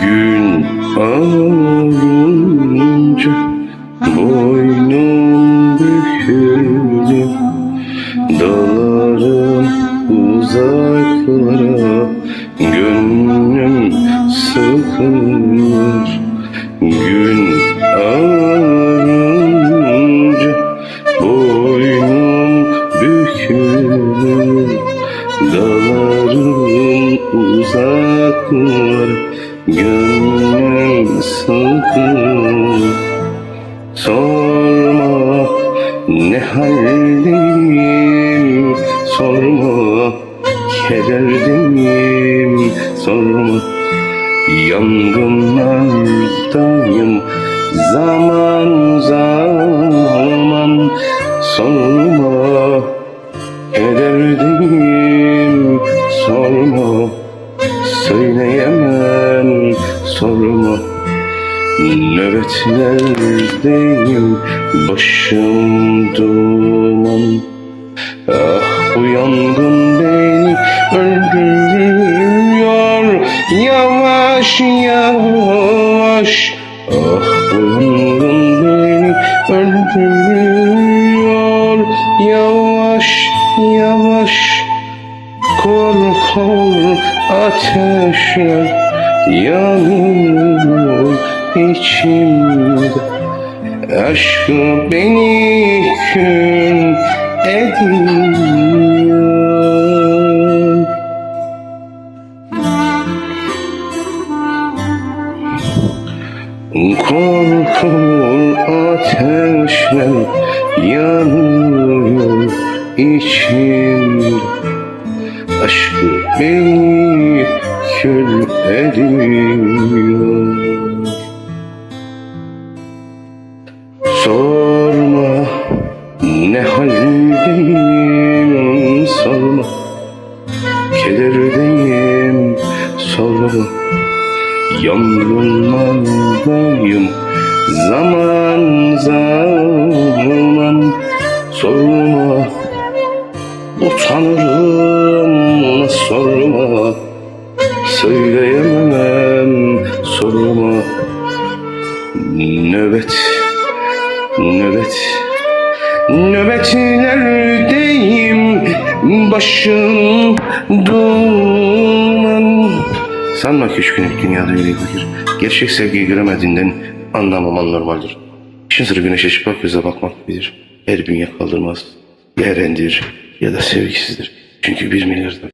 Gün ağarınca boynum bükülür Dalarım uzaklara gönlüm sıkılır Gün ağarınca boynum bükülür. Dalarım uzaklara gönlüm sıkılır Sorma ne haldeyim Sorma kederdeyim Sorma. Yangınlardayım Zaman zaman. Sorma kederdeyim Sorma söyleyemem. Sorma Nöbetlerdeyim başım duman Yavaş yavaş. Ah yangın beni öldürüyor. Yavaş yavaş. Kor kor ateşler yanıyor içimde. Aşkı beni kül ediyor Kor kor ateşler yanıyor içimde Aşkı beni kül ediyor Sorma Yangınlardayım zaman zaman Sorma. Utanırım sorma. Söyleyemem sorma. Nöbet Nöbet. Nöbetlerdeyim Başım duman Sanma ki üç günlük dünyada yüreği fakir Gerçek sevgiyi göremediğinden anlamaman normaldir İşin sırrı güneşe çıplak göze bakmak bilir. Her bünye kaldırmaz Ya ya da sevgisizdir. Çünkü bir milyarda